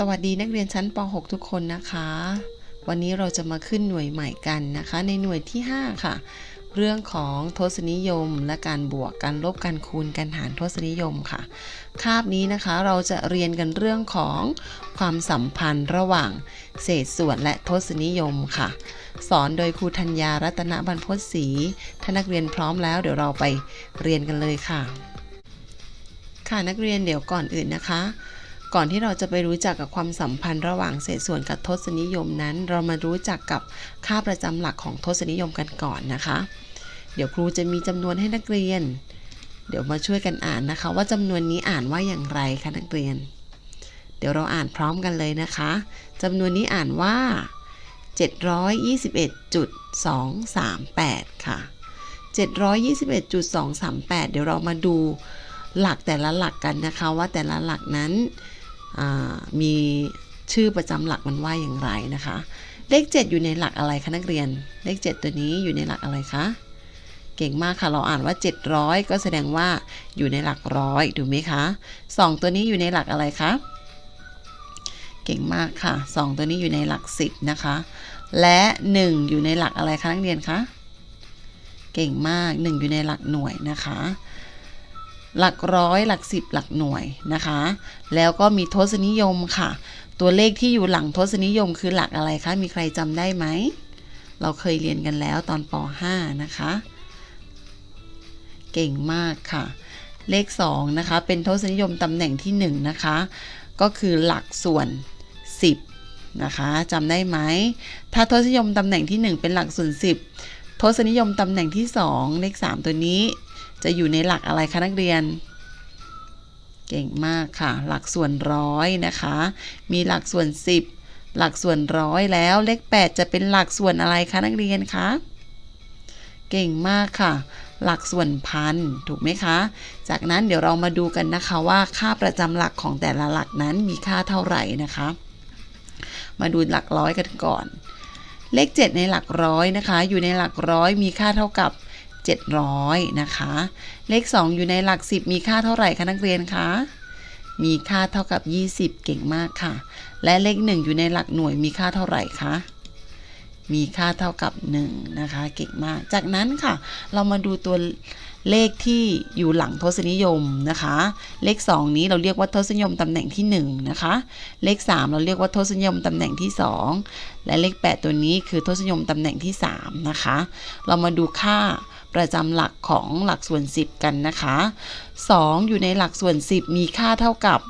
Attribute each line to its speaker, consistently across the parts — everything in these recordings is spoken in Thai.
Speaker 1: สวัสดีนักเรียนชั้นป .6 ทุกคนนะคะ วันนี้เราจะมาขึ้นหน่วยใหม่กันนะคะ ในหน่วยที่ 5 ค่ะ เรื่องของทศนิยม และการบวกการลบการคูณการหารทศนิยมค่ะ คาบนี้นะคะเราจะเรียนกันเรื่องของความสัมพันธ์ระหว่างเศษส่วนและทศนิยมค่ะ สอนโดยครูธัญญารัตนบรรพศรีถ้านักเรียนพร้อมแล้วเดี๋ยวเราไปเรียนกันเลยค่ะ ค่ะนักเรียนเดี๋ยวก่อนอื่นนะคะ ก่อนที่เราจะไปรู้จักกับความสัมพันธ์ระหว่างเศษส่วนกับทศนิยมนั้น เรามารู้จักกับค่าประจำหลักของทศนิยมกันก่อนนะคะ เดี๋ยวครูจะมีจำนวนให้นักเรียน เดี๋ยวมาช่วยกันอ่านนะคะ ว่าจำนวนนี้อ่านว่าอย่างไรคะนักเรียน เดี๋ยวเราอ่านพร้อมกันเลยนะคะจำนวนนี้อ่านว่า 721.238 ค่ะ 721.238 เดี๋ยวเรามาดูหลักแต่ละหลักกันนะคะว่าแต่ละหลักนั้น มีชื่อประจำหลักมันว่าอย่างไรนะคะ เลข 7 อยู่ในหลักอะไรคะนักเรียน เลข 7 ตัวนี้อยู่ในหลักอะไรคะเก่งมากค่ะ เราอ่านว่า 700 ก็แสดงว่าอยู่ในหลักร้อยถูกไหมคะ 2 ตัวนี้อยู่ในหลักอะไรคะเก่งมากค่ะ 2 ตัวนี้อยู่ในหลัก 10 นะคะ และ 1 อยู่ในหลักอะไรคะนักเรียนคะเก่งมาก 1 อยู่ในหลักหน่วยนะคะ หลักร้อยหลักสิบหลักหน่วยนะคะ แล้วก็มีทศนิยมค่ะ ตัวเลขที่อยู่หลังทศนิยมคือหลักอะไรคะ มีใครจำได้ไหม เราเคยเรียนกันแล้วตอนป .5 นะคะ เก่งมากค่ะ เลข 2 นะคะ เป็นทศนิยมตำแหน่งที่ 1 นะคะ ก็คือหลักส่วน 10 นะคะจำได้ไหม ถ้าทศนิยมตำแหน่งที่ 1 เป็นหลักส่วน 10ทศนิยมตำแหน่งที่ 2 เลข 3 ตัวนี้ จะอยู่ในหลักอะไรคะนักเรียน เก่งมากค่ะ หลักส่วนร้อยนะคะ มีหลักส่วน 10 หลักส่วนร้อยแล้วเลข 8 จะเป็นหลักส่วนอะไรคะนักเรียนคะเก่งมากค่ะ หลักส่วนพันถูกไหมคะ จากนั้นเดี๋ยวเรามาดูกันนะคะว่าค่าประจำหลักของแต่ละหลักนั้นมีค่าเท่าไหร่นะคะ มาดูหลักร้อยกันก่อน เลข 7 ในหลักร้อยนะคะ อยู่ในหลักร้อยมีค่าเท่ากับ 700 นะคะ เลข 2 อยู่ในหลัก 10 มีค่าเท่าไหร่คะนักเรียนคะ มีค่าเท่ากับ 20 เก่งมากค่ะ และเลข 1 อยู่ในหลักหน่วยมีค่าเท่าไหร่คะ มีค่าเท่ากับ 1 นะคะ เก่งมาก จากนั้นค่ะ เรามาดูตัวเลขที่อยู่หลังทศนิยมนะคะ เลข 2 นี้เราเรียกว่าทศนิยมตำแหน่งที่1นะคะ เลข 3 เราเรียกว่าทศนิยมตำแหน่งที่ 2 และเลข 8 ตัวนี้คือทศนิยมตำแหน่งที่3นะคะ เรามาดูค่า ประจำหลักของหลักส่วน 10 กันนะคะ 2 อยู่ในหลักส่วน 10 มีค่าเท่ากับ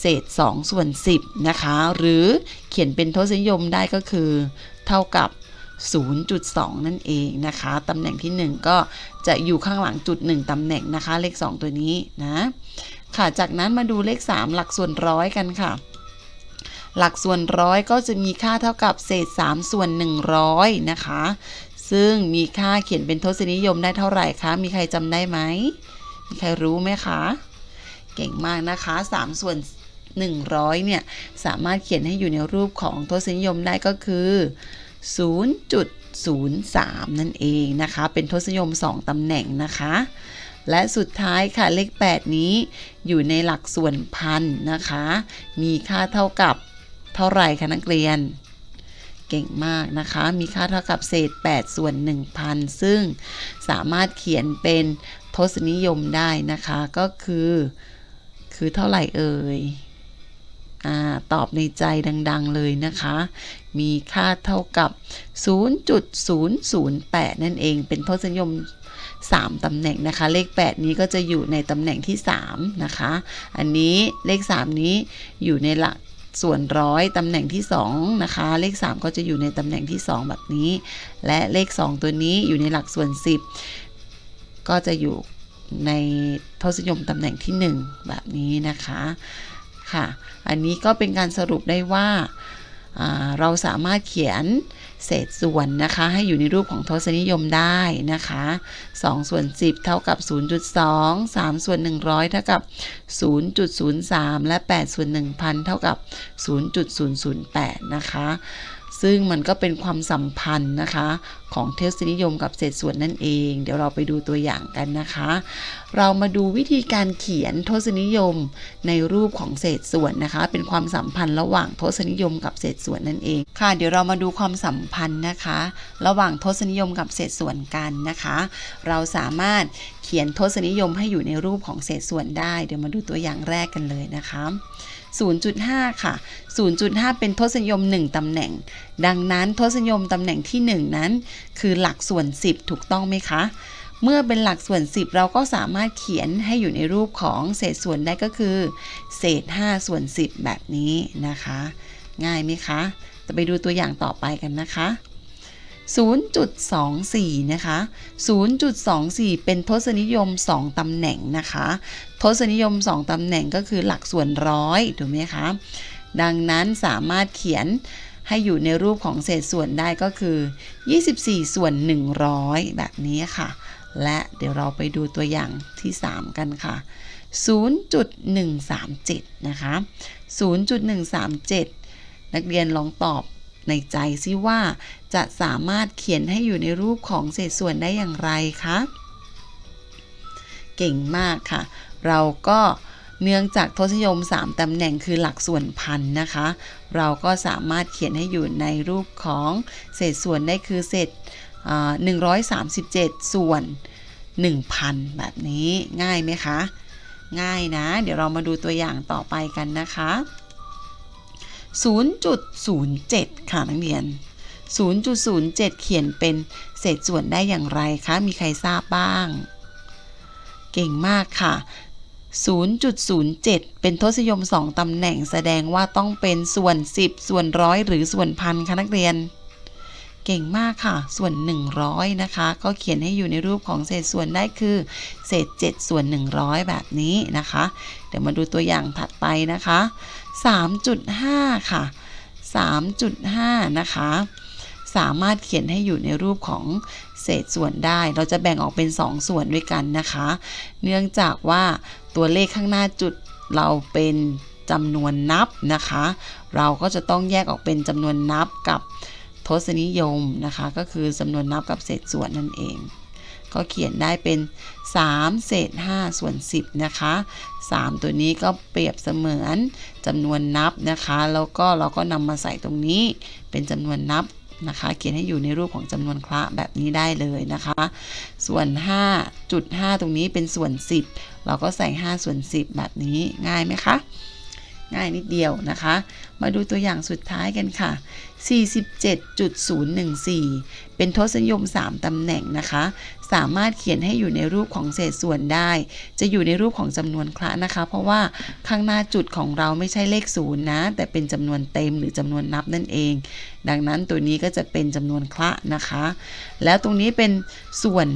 Speaker 1: เศษ2ส่วน 10 นะคะ หรือเขียนเป็นทศนิยมได้ก็คือ เท่ากับ 0.2 นั่นเองนะคะ ตำแหน่งที่ 1 ก็จะอยู่ข้างหลังจุด 1 ตำแหน่งนะคะ เลข 2 ตัวนี้นะ ค่ะ จากนั้นมาดูเลข 3 หลักส่วนร้อยกันค่ะ หลักส่วนร้อยก็จะมีค่าเท่ากับเศษ 3 ส่วน 100 นะคะ ซึ่งมีค่าเขียนเป็นทศนิยมได้เท่าไหร่คะ มีใครจำได้ไหม มีใครรู้ไหมคะ เก่งมากนะคะ3ส่วน100เนี่ย สามารถเขียนให้อยู่ในรูปของทศนิยมได้ก็คือ 0.03 นั่นเองนะคะ เป็นทศนิยม 2ตำแหน่งนะคะ และสุดท้ายค่ะเลข 8 นี้อยู่ในหลักส่วนพันนะคะ มีค่าเท่ากับเท่าไหร่คะนักเรียน เก่งมากนะคะ มีค่าเท่ากับเศษ 8 ส่วน 1,000 ซึ่งสามารถเขียนเป็นทศนิยมได้นะคะ ก็คือ คือเท่าไหร่เอ่ยอ่าตอบในใจดัง ๆ เลยนะคะ มีค่าเท่ากับ 0.008 นั่นเอง เป็นทศนิยม 3 ตำแหน่งนะคะ เลข 8 นี้ก็จะอยู่ในตำแหน่งที่ 3 นะคะ อันนี้เลข 3 นี้อยู่ในหลัก ส่วนร้อยตำแหน่งที่ 2 นะคะ เลข 3 ก็จะอยู่ในตำแหน่งที่ 2 แบบนี้ และเลข 2 ตัวนี้อยู่ในหลักส่วน 10 ก็จะอยู่ในทศนิยมตำแหน่งที่ 1 แบบนี้นะคะค่ะ อันนี้ก็เป็นการสรุปได้ว่าอ่าเราสามารถเขียน เศษส่วนนะคะ ให้อยู่ในรูปของทศนิยมได้นะคะ2ส่วน10 เท่ากับ 0.2 3ส่วน100 เท่ากับ 0.03 และ8ส่วน1,000 เท่ากับ 0.008 นะคะ ซึ่งมันก็เป็นความสัมพันธ์นะคะของทศนิยมกับเศษส่วนนั่นเอง เดี๋ยวเราไปดูตัวอย่างกันนะคะ เรามาดูวิธีการเขียนทศนิยมในรูปของเศษส่วนนะคะ เป็นความสัมพันธ์ระหว่างทศนิยมกับเศษส่วนนั่นเองค่ะ เดี๋ยวเรามาดูความสัมพันธ์นะคะ ระหว่างทศนิยมกับเศษส่วนกันนะคะ เราสามารถเขียนทศนิยมให้อยู่ในรูปของเศษส่วนได้ เดี๋ยวมาดูตัวอย่างแรกกันเลยนะคะ 0.5 ค่ะ 0.5 เป็นทศนิยม 1 ตำแหน่ง ดังนั้นทศนิยมตำแหน่งที่ 1 นั้น คือหลักส่วน 10 ถูกต้องไหมคะ เมื่อเป็นหลักส่วน 10 เราก็สามารถเขียนให้อยู่ในรูปของเศษส่วนได้ก็คือ เศษ 5 ส่วน 10 แบบนี้นะคะ ง่ายไหมคะ จะไปดูตัวอย่างต่อไปกันนะคะ 0.24 นะคะ 0.24 เป็นทศนิยม 2 ตำแหน่งนะคะ ทศนิยม 2 ตำแหน่งก็คือหลักส่วนร้อยถูกไหมคะ ดังนั้นสามารถเขียนให้อยู่ในรูปของเศษส่วนได้ก็คือ 24 ส่วน 100 แบบนี้ค่ะ และเดี๋ยวเราไปดูตัวอย่างที่ 3 กันค่ะ 0.137 นะคะ 0.137 นักเรียนลองตอบ ในใจซิว่า จะสามารถเขียนให้อยู่ในรูปของเศษส่วนได้อย่างไรคะเก่งมากค่ะ เราก็เนื่องจากทศนิยม 3ตำแหน่งคือหลักส่วนพันนะคะ เราก็สามารถเขียนให้อยู่ในรูปของเศษส่วนได้คือเศษอ่า137 ส่วน 1,000 แบบนี้ง่ายไหมคะ ง่ายนะ เดี๋ยวเรามาดูตัวอย่างต่อไปกันนะคะ 0.07 ค่ะนักเรียน 0.07 เขียนเป็นเศษส่วนได้อย่างไรคะ มีใครทราบบ้าง เก่งมากค่ะ 0.07 เป็นทศนิยม 2ตำแหน่งแสดงว่าต้องเป็นส่วน 10 ส่วนร้อยหรือส่วนพันคะนักเรียน เก่งมากค่ะ ส่วน 100 นะคะ ก็เขียนให้อยู่ในรูปของเศษส่วนได้คือ เศษ 7 ส่วน 100 แบบนี้นะคะ เดี๋ยวมาดูตัวอย่างถัดไปนะคะ 3.5 ค่ะ 3.5 นะคะ สามารถเขียนให้อยู่ในรูปของเศษส่วนได้ เราจะแบ่งออกเป็น 2 ส่วนด้วยกันนะคะ เนื่องจากว่าตัวเลขข้างหน้าจุดเราเป็นจำนวนนับนะคะ เราก็จะต้องแยกออกเป็นจำนวนนับกับทศนิยมนะคะ ก็คือจำนวนนับกับเศษส่วนนั่นเอง ก็เขียนได้เป็น 3 เศษ 5 ส่วน 10 นะคะ 3 ตัวนี้ก็เปรียบเสมือนจำนวนนับนะคะ แล้วก็เราก็นำมาใส่ตรงนี้เป็นจำนวนนับนะคะ เขียนให้อยู่ในรูปของจำนวนคละแบบนี้ได้เลยนะคะ ส่วน 5.5 ตรงนี้เป็นส่วน 10 เราก็ใส่ 5 ส่วน 10 แบบนี้ง่ายไหมคะ ง่ายนิดเดียวนะคะ มาดูตัวอย่างสุดท้ายกันค่ะ 47.014 เป็นทศนิยม 3 ตำแหน่งนะคะ สามารถเขียนให้อยู่ในรูปของเศษส่วนได้ จะอยู่ในรูปของจำนวนคละนะคะ เพราะว่าข้างหน้าจุดของเราไม่ใช่เลขศูนย์นะ แต่เป็นจำนวนเต็มหรือจำนวนนับนั่นเอง ดังนั้นตัวนี้ก็จะเป็นจำนวนคละนะคะ แล้วตรงนี้เป็นส่วน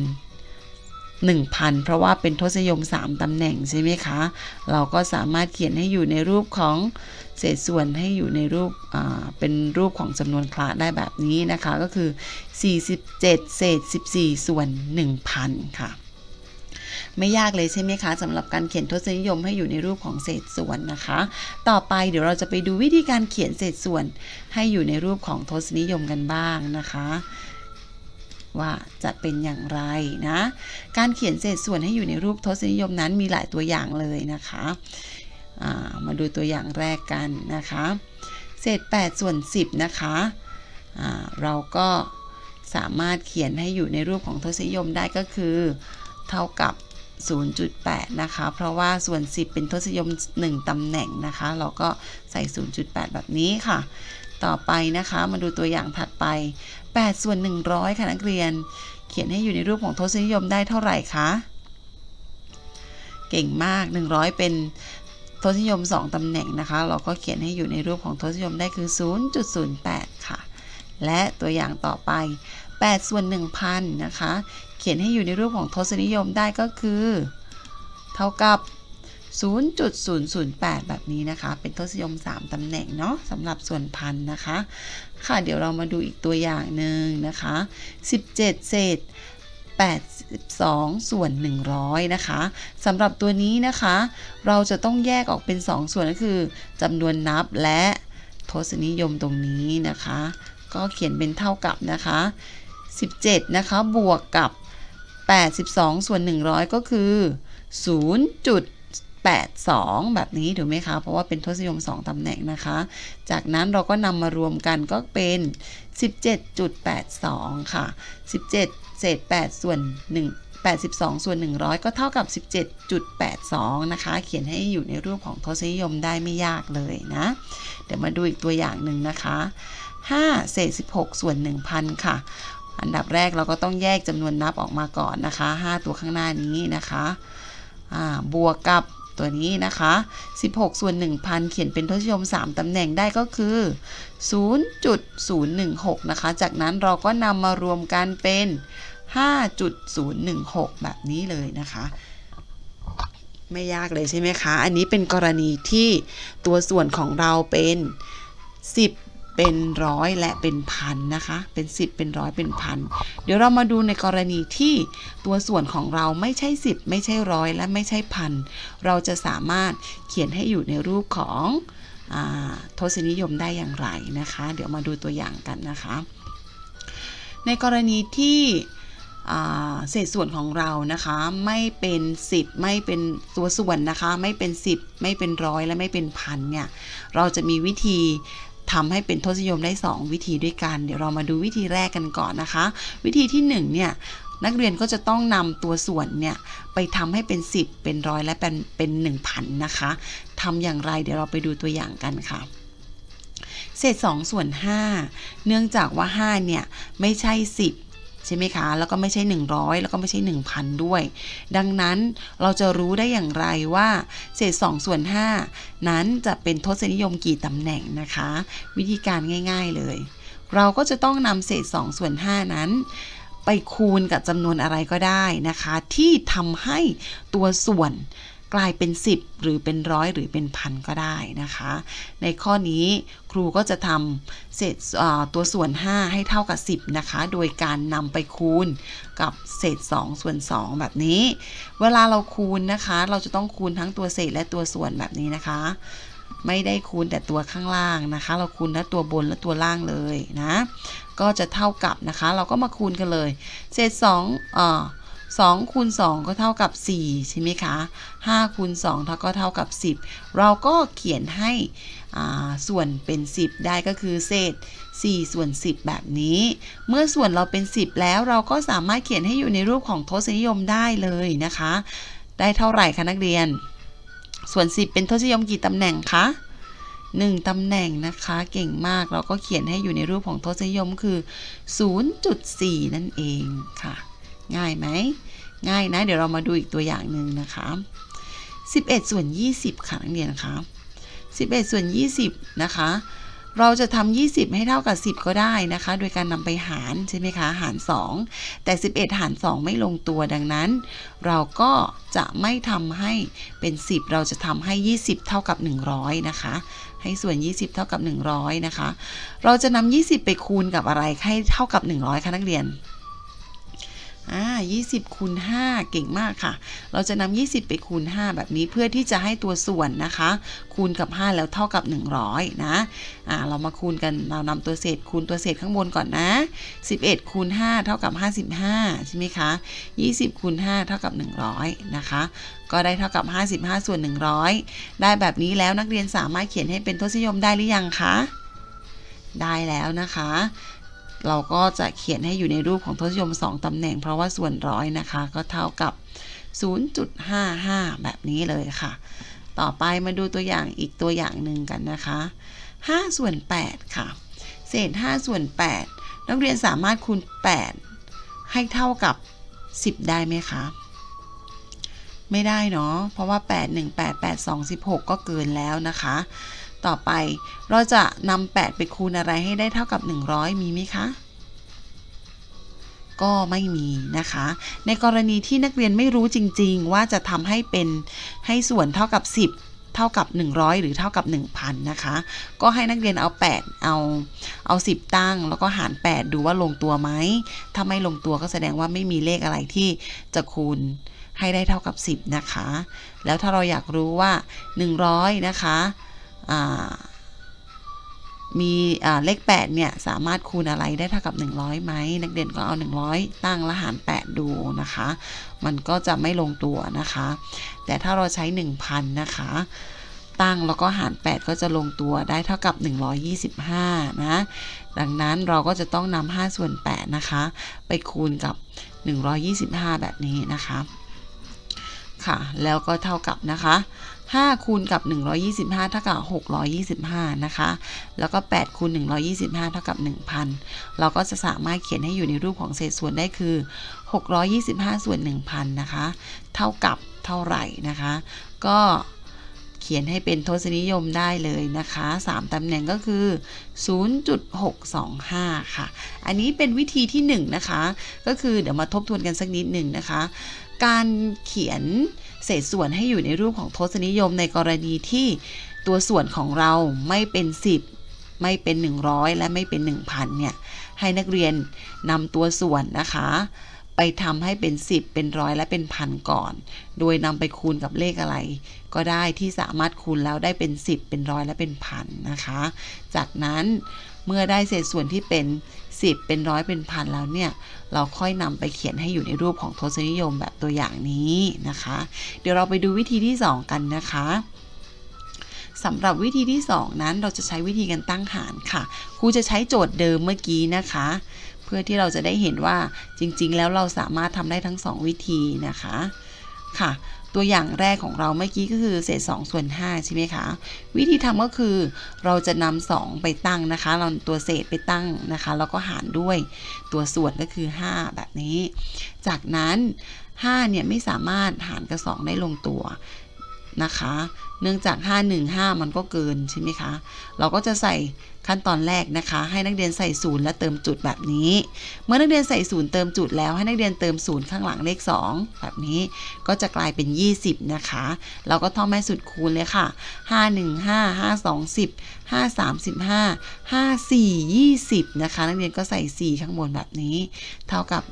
Speaker 1: 1,000 เพราะว่าเป็นทศนิยม 3 ตำแหน่งใช่ไหมคะ เราก็สามารถเขียนให้อยู่ในรูปของเศษส่วนให้อยู่ในรูปเป็นรูปของจำนวนคละได้แบบนี้นะคะ ก็คือ 47 เศษ 14 ส่วน 1,000 ค่ะไม่ยากเลยใช่ไหมคะสำหรับการเขียนทศนิยมให้อยู่ในรูปของเศษส่วนนะคะ ต่อไปเดี๋ยวเราจะไปดูวิธีการเขียนเศษส่วนให้อยู่ในรูปของทศนิยมกันบ้างนะคะ ว่าจะเป็นอย่างไรนะ การเขียนเศษส่วนให้อยู่ในรูปทศนิยมนั้นมีหลายตัวอย่างเลยนะคะามาดูตัวอย่างแรกกันนะคะ เศษ 8 ส่วน 10 นะคะเราก็สามารถเขียนให้อยู่ในรูปของทศนิยมได้ก็คือ เท่ากับ 0.8 นะคะ เพราะว่าส่วน 10 เป็นทศนิยม 1 ตำแหน่งนะคะ เราก็ใส่ 0.8 แบบนี้ค่ะ ต่อไปนะคะ มาดูตัวอย่างถัด ไป 8 ส่วน 100 ค่ะนักเรียน เขียนให้อยู่ในรูปของทศนิยมได้เท่าไหร่คะ เก่งมาก 100 เป็นทศนิยม 2 ตำแหน่งนะคะ เราก็เขียนให้อยู่ในรูปของทศนิยมได้คือ 0.08 ค่ะ และตัวอย่างต่อไป 8 ส่วน 1,000 นะคะ เขียนให้อยู่ในรูปของทศนิยมได้ก็คือ เท่ากับ 0.008 แบบนี้นะคะ เป็นทศนิยม 3ตำแหน่งเนาะสำหรับส่วนพันนะคะ ค่ะเดี๋ยวเรามาดูอีกตัวอย่างหนึ่งนะคะ 17 เศษ82 ส่วน 100 นะคะสำหรับตัวนี้นะคะ เราจะต้องแยกออกเป็น 2 ส่วนก็คือจำนวนนับและทศนิยมตรงนี้นะคะ ก็เขียนเป็นเท่ากับนะคะ 17 นะคะ บวกกับ 82 ส่วน 100 ก็คือ 8 2 แบบนี้ถูกไหมคะ เพราะว่าเป็นทศนิยม 2 ตำแหน่งนะคะ จากนั้นเราก็นำมารวมกันก็เป็น 17.82 ค่ะ 17 เศษ 8 ส่วน 1 82 ส่วน 100 ก็เท่ากับ 17.82 นะคะ เขียนให้อยู่ในรูปของทศนิยมได้ไม่ยากเลยนะ เดี๋ยวมาดูอีกตัวอย่างหนึ่งนะคะ 5 เศษ 16 ส่วน 1,000 ค่ะ อันดับแรกเราก็ต้องแยกจำนวนนับออกมาก่อนนะคะ 5 ตัวข้างหน้านี้นะคะ บวกกับ ตัวนี้นะคะ 16 ส่วน 1,000 เขียนเป็นทศนิยม 3 ตำแหน่งได้ก็คือ 0.016 นะคะ จากนั้นเราก็นำมารวมกันเป็น 5.016 แบบนี้เลยนะคะ ไม่ยากเลยใช่ไหมคะ อันนี้เป็นกรณีที่ตัวส่วนของเราเป็น 10 เป็นร้อยและเป็นพันนะคะ เป็น 10 เป็นร้อยเป็นพัน เดี๋ยวเรามาดูในกรณีที่ตัวส่วนของเราไม่ใช่ 10 ไม่ใช่ร้อยและไม่ใช่พัน เราจะสามารถเขียนให้อยู่ในรูปของอทศนิยมได้อย่างไรนะคะ เดี๋ยวมาดูตัวอย่างกันนะคะ ในกรณีที่เศษส่วนของเรานะคะไม่เป็น 10 ไม่เป็นตัวส่วนนะคะ ไม่เป็น 10 ไม่เป็นร้อยและไม่เป็นพันเนี่ยเราจะมีวิธี ทำให้เป็นทศนิยมได้ 2 วิธีด้วยกัน เดี๋ยวเรามาดูวิธีแรกกันก่อนนะคะ วิธีที่1เนี่ยนักเรียนก็จะต้องนำตัวส่วนเนี่ยไปทำให้เป็น 10 เป็นร้อยและเป็นเป็น1,000นะคะทำอย่างไรเดี๋ยวเราไปดูตัวอย่างกันค่ะ เศษ2ส่วน5เนื่องจากว่า5เนี่ยไม่ใช่ 10 ใช่ไหมคะ แล้วก็ไม่ใช่ 100 แล้วก็ไม่ใช่ 1,000 ด้วย ดังนั้นเราจะรู้ได้อย่างไรว่า เศษ2ส่วน5นั้นจะเป็นทศนิยมกี่ตำแหน่งนะคะ วิธีการง่าย ๆเลย เราก็จะต้องนำเศษ2ส่วน5นั้น ไปคูณกับจำนวนอะไรก็ได้นะคะ ที่ทำให้ตัวส่วน กลายเป็น 10 หรือเป็นร้อยหรือเป็นพันก็ได้นะคะ ในข้อนี้ครูก็จะทำเศษตัวส่วน 5 ให้เท่ากับ 10 นะคะ โดยการนำไปคูณกับเศษ 2 ส่วน 2 แบบนี้ เวลาเราคูณนะคะ เราจะต้องคูณทั้งตัวเศษและตัวส่วนแบบนี้นะคะไม่ได้คูณแต่ตัวข้างล่างนะคะ เราคูณทั้งตัวบนและตัวล่างเลยนะ ก็จะเท่ากับนะคะ เราก็มาคูณกันเลย เศษ2อ่า 2คูณ2ก็เท่ากับ 4 ใช่ไหมคะ5คูณ2เท่าก็เท่ากับ 10 เราก็เขียนให้ส่วนเป็น 10 ได้ก็คือเศษ 4 ส่วน 10 แบบนี้ เมื่อส่วนเราเป็น 10 แล้วเราก็สามารถเขียนให้อยู่ในรูปของทศนิยมได้เลยนะคะ ได้เท่าไหร่คะนักเรียน ส่วน 10 เป็นทศนิยมกี่ตำแหน่งคะ1ตำแหน่งนะคะเก่งมากเราก็เขียนให้อยู่ในรูปของทศนิยมคือ 0.4 นั่นเองค่ะ ง่ายไหม ง่ายนะ เดี๋ยวเรามาดูอีกตัวอย่างหนึ่งนะคะ 11 ส่วน 20 ค่ะนักเรียนะคะ 11 ส่วน 20 นะคะ เราจะทำ20 ให้เท่ากับ 10 ก็ได้นะคะ โดยการนำไปหารใช่ไหมคะ หาร 2 แต่ 11 หาร 2 ไม่ลงตัวดังนั้น เราก็จะไม่ทำให้เป็น 10 เราจะทำให้ 20 เท่ากับ 100 นะคะให้ส่วน 20 เท่ากับ 100 นะคะ เราจะนำ20 ไปคูณกับอะไรให้เท่ากับ 100 คะนักเรียน อ่า20คูณ5เก่งมากค่ะ เราจะนำ20 ไปคูณ 5 แบบนี้เพื่อที่จะให้ตัวส่วนนะคะ คูณกับ 5 แล้วเท่ากับ 100 นะอ่าเรามาคูณกันเรานำตัวเศษคูณตัวเศษข้างบนก่อนนะ 11คูณ5เท่ากับ 55 ใช่ไหมคะ 20คูณ5เท่ากับ 100 นะคะ ก็ได้เท่ากับ 55 ส่วน 100 ได้แบบนี้แล้วนักเรียนสามารถเขียนให้เป็นทศนิยมได้หรือยังคะได้แล้วนะคะ เราก็จะเขียนให้อยู่ในรูปของทศนิยม 2 ตำแหน่ง เพราะว่าส่วนร้อยนะคะ ก็เท่ากับ 0.55 แบบนี้เลยค่ะ ต่อไปมาดูตัวอย่างอีกตัวอย่างหนึ่งกันนะคะ 5 ส่วน 8 ค่ะ เศษ 5 ส่วน 8 นักเรียนสามารถคูณ 8 ให้เท่ากับ 10 ได้ไหมคะ ไม่ได้เนาะ เพราะว่า 8 1 8 8 2 16 ก็เกินแล้วนะคะ ต่อไปเราจะนำ8ไปคูณอะไรให้ได้เท่ากับ 100 มีไหมคะ ก็ไม่มีนะคะ ในกรณีที่นักเรียนไม่รู้จริง ๆ ว่าจะทำให้เป็นให้ส่วนเท่ากับ 10เท่ากับ 100 หรือเท่ากับ 1,000 นะคะ ก็ให้นักเรียนเอา 8 เอาเอา 10 ตั้ง แล้วก็หาร 8 ดูว่าลงตัวไหม ถ้าไม่ลงตัวก็แสดงว่าไม่มีเลขอะไรที่จะคูณให้ได้เท่ากับ 10 นะคะ แล้วถ้าเราอยากรู้ว่า 100 นะคะ มีเลข8เนี่ยสามารถคูณอะไรได้เท่ากับ 100ไหมนักเรียนก็เอา 100 ตั้งและหาร8ดูนะคะ มันก็จะไม่ลงตัวนะคะ แต่ถ้าเราใช้ 1,000 นะคะ ตั้งแล้วก็หาร 8 ก็จะลงตัวได้เท่ากับ 125 นะ ดังนั้นเราก็จะต้องนำ5ส่วน8นะคะ ไปคูณกับ 125 แบบนี้นะคะ ค่ะ แล้วก็เท่ากับนะคะ 5 คูณกับ 125 เท่ากับ 625 นะคะ แล้วก็ 8 คูณ 125 เท่ากับ 1,000 เราก็จะสามารถเขียนให้อยู่ในรูปของเศษส่วนได้คือ 625 ส่วน 1,000 นะคะ เท่ากับเท่าไหร่นะคะ ก็เขียนให้เป็นทศนิยมได้เลยนะคะ 3ตำแหน่งก็คือ 0.625 ค่ะ อันนี้เป็นวิธีที่ 1 นะคะ ก็คือเดี๋ยวมาทบทวนกันสักนิดหนึ่งนะคะ การเขียน เศษส่วนให้อยู่ในรูปของทศนิยมในกรณีที่ตัวส่วนของเราไม่เป็น 10 ไม่เป็น 100 และไม่เป็น 1,000 เนี่ย ให้นักเรียนนำตัวส่วนนะคะ ไปทำให้เป็น 10 เป็นร้อยและเป็นพันก่อน โดยนำไปคูณกับเลขอะไร ก็ได้ที่สามารถคูณแล้วได้เป็น 10 เป็นร้อยและเป็นพันนะคะ จากนั้นเมื่อได้เศษส่วนที่เป็น 10 เป็นร้อยเป็นพันแล้วเนี่ย เราค่อยนำไปเขียนให้อยู่ในรูปของทศนิยมแบบตัวอย่างนี้นะคะ เดี๋ยวเราไปดูวิธีที่ 2 กันนะคะสำหรับวิธีที่ 2 นั้นเราจะใช้วิธีการตั้งหารค่ะครูจะใช้โจทย์เดิมเมื่อกี้นะคะ เพื่อที่เราจะได้เห็นว่าจริงๆ แล้วเราสามารถทำได้ทั้ง 2 วิธีนะคะค่ะ ตัวอย่างแรกของเราเมื่อกี้ก็คือเศษ2ส่วน5ใช่ไหมคะ วิธีทำก็คือเราจะนำ2ไปตั้งนะคะ เราตัวเศษไปตั้งนะคะ แล้วก็หารด้วยตัวส่วนก็คือ 5 แบบนี้ จากนั้น 5 เนี่ยไม่สามารถหารกับ 2 ได้ลงตัวนะคะ เนื่องจาก 5 1 5 มันก็เกินใช่ไหมคะ เราก็จะใส่ ขั้นตอนแรกนะคะ ให้นักเรียนใส่ศูนย์และเติมจุดแบบนี้ เมื่อนักเรียนใส่ศูนย์เติมจุดแล้วให้นักเรียนเติมศูนย์ข้างหลังเลข 2 แบบนี้ก็จะกลายเป็น 20 นะคะ เราก็ท่องแม่สุดคูณเลยค่ะ 5 1 5 5 2 10 5 35 5 4 20 นะคะ นักเรียนก็ใส่ 4 ข้างบนแบบนี้ เท่ากับ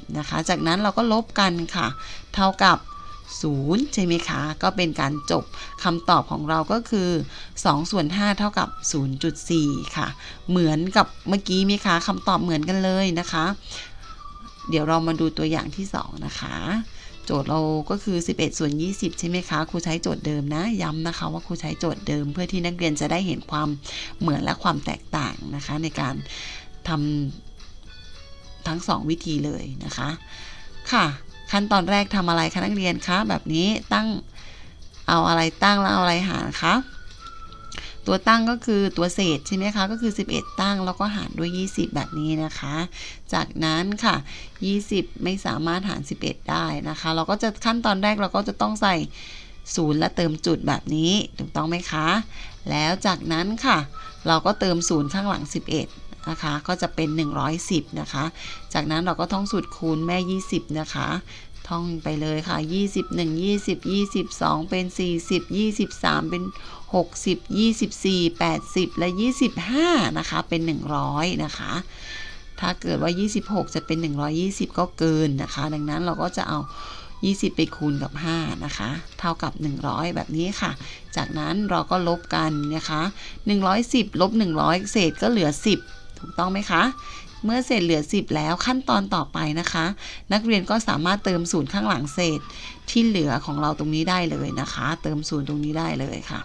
Speaker 1: 20 นะคะ จากนั้นเราก็ลบกันค่ะ เท่ากับ 0 ใช่ไหมคะ ก็เป็นการจบคำตอบของเราก็คือ2ส่วน5เท่ากับ 0.4 ค่ะ เหมือนกับเมื่อกี้ไหมคะคำตอบเหมือนกันเลยนะคะ เดี๋ยวเรามาดูตัวอย่างที่ 2 นะคะ โจทย์เราก็คือ 11 ส่วน 20 ใช่ไหมคะ ครูใช้โจทย์เดิมนะ ย้ำนะคะว่าครูใช้โจทย์เดิม เพื่อที่นักเรียนจะได้เห็นความเหมือนและความแตกต่างนะคะ ในการทำทั้ง 2 วิธีเลยนะคะ ค่ะ ขั้นตอนแรกทำอะไรคะนักเรียนคะแบบนี้ตั้งเอาอะไรตั้งแล้วเอาอะไรหารคะตัวตั้งก็คือตัวเศษใช่ไหมคะก็คือ 11 ตั้งแล้วก็หารด้วย 20 แบบนี้นะคะ จากนั้นค่ะ 20 ไม่สามารถหาร 11 ได้นะคะ เราก็จะขั้นตอนแรกเราก็จะต้องใส่ศูนย์และเติมจุดแบบนี้ถูกต้องไหมคะ แล้วจากนั้นค่ะ เราก็เติมศูนย์ข้างหลัง 11 นะคะ ก็จะเป็น 110 นะคะ จากนั้นเราก็ท่องสูตรคูณแม่ 20 นะคะ ท่องไปเลยค่ะ 21 20 22 เป็น 40 23 เป็น 60 24 80 และ 25 นะคะ เป็น 100 นะคะ ถ้าเกิดว่า 26 จะเป็น 120 ก็เกินนะคะ ดังนั้นเราก็จะเอา 20 ไปคูณกับ 5 นะคะ เท่ากับ 100 แบบนี้ค่ะ จากนั้นเราก็ลบกันนะคะ 110 ลบ 100 เศษก็เหลือ 10 ถูกต้องไหมคะ เมื่อเศษเหลือ 10 แล้วขั้นตอนต่อไปนะคะ นักเรียนก็สามารถเติมศูนย์ข้างหลังเศษที่เหลือของเราตรงนี้ได้เลยนะคะ เติมศูนย์ตรงนี้ได้เลยค่ะ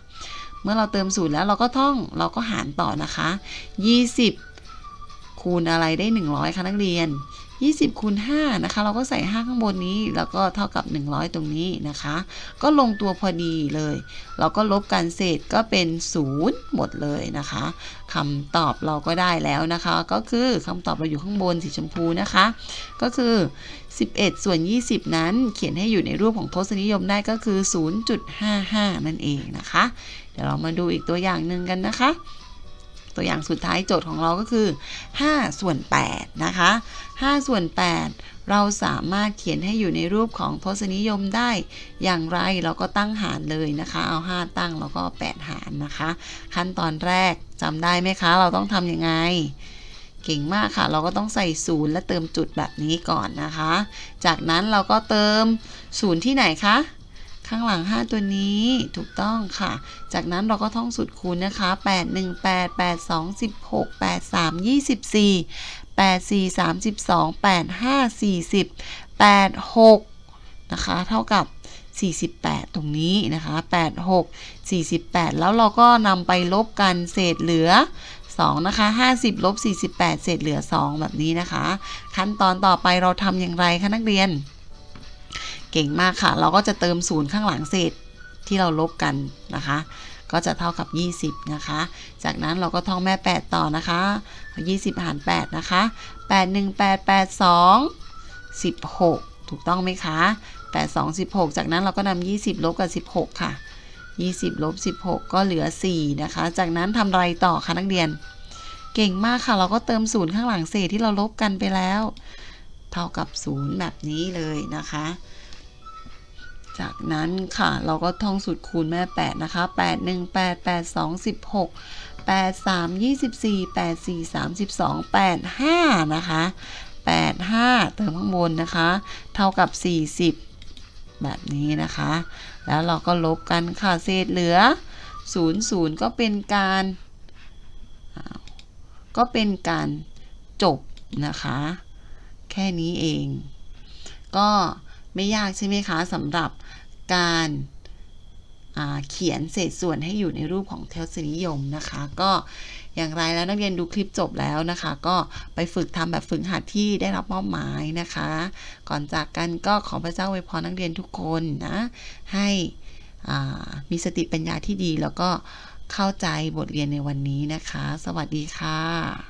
Speaker 1: เมื่อเราเติมศูนย์แล้วเราก็ท่องเราก็หารต่อนะคะ 20 คูณอะไรได้ 100คะนักเรียน 20คูณ5นะคะ เราก็ใส่ 5 ข้างบนนี้ แล้วก็เท่ากับ 100 ตรงนี้นะคะ ก็ลงตัวพอดีเลย เราก็ลบกันเศษก็เป็น 0 หมดเลยนะคะคำตอบเราก็ได้แล้วนะคะ ก็คือคำตอบเราอยู่ข้างบนสีชมพูนะคะ ก็คือ 11 ส่วน 20 นั้นเขียนให้อยู่ในรูปของทศนิยมได้ก็คือ 0.55 นั่นเองนะคะ เดี๋ยวเรามาดูอีกตัวอย่างหนึ่งกันนะคะ ตัวอย่างสุดท้ายโจทย์ของเราก็คือ 5 ส่วน 8 นะคะ 5 ส่วน 8 เราสามารถเขียนให้อยู่ในรูปของทศนิยมได้อย่างไรเราก็ตั้งหารเลยนะคะ เอา 5 ตั้งแล้วก็ 8 หารนะคะ ขั้นตอนแรกจำได้ไหมคะ เราต้องทำยังไงเก่งมากค่ะ เราก็ต้องใส่ศูนย์และเติมจุดแบบนี้ก่อนนะคะ จากนั้นเราก็เติมศูนย์ที่ไหนคะ ข้างหลัง 5 ตัวนี้ถูกต้องค่ะ จากนั้นเราก็ท่องสูตรคูณนะคะ 8 1 8 8 2 16 8 3 24 8 4 32 8 5 40 8 6นะคะ เท่ากับ 48 ตรงนี้นะคะ 8 6 48 แล้วเราก็นำไปลบกันเศษเหลือ2นะคะ50ลบ48 เศษเหลือ 2 แบบนี้นะคะ ขั้นตอนต่อไปเราทำอย่างไรคะนักเรียน เก่งมากค่ะ เราก็จะเติมศูนย์ข้างหลังเศษที่เราลบกันนะคะ ก็จะเท่ากับ 20 นะคะ จากนั้นเราก็ท่องแม่ 8 ต่อนะคะ 20 หาร 8 นะคะ 8 1 8 8 2 16 ถูกต้องไหมคะ 8 2 16 จากนั้นเราก็นำ20 ลบกับ 16 ค่ะ 20 ลบ 16 ก็เหลือ 4 นะคะ จากนั้นทำไรต่อคะนักเรียน เก่งมากค่ะ เราก็เติมศูนย์ข้างหลังเศษที่เราลบกันไปแล้ว เท่ากับ 0 แบบนี้เลยนะคะ จากนั้นค่ะเราก็ท่องสูตรคูณแม่ 8 นะคะ 8 1 8 8 2 16 8 3 24 8 4 32 8 5 นะคะ 8 5 เติมข้างบนนะคะ เท่ากับ 40 แบบนี้นะคะ แล้วเราก็ลบกันค่ะ เศษเหลือ 0 0 ก็เป็นการ ก็เป็นการจบนะคะ แค่นี้เอง ก็ ไม่ยากใช่ไหมคะสำหรับการาเขียนเศษส่วนให้อยู่ในรูปของทศนิยมนะคะ ก็อย่างไรแล้วนักเรียนดูคลิปจบแล้วนะคะ ก็ไปฝึกทำแบบฝึกหัดที่ได้รับมอบหมายนะคะ ก่อนจากกันก็ขอพระเจ้าอวยพรนักเรียนทุกคนนะให้มีสติปัญญาที่ดีแล้วก็เข้าใจบทเรียนในวันนี้นะคะ สวัสดีค่ะ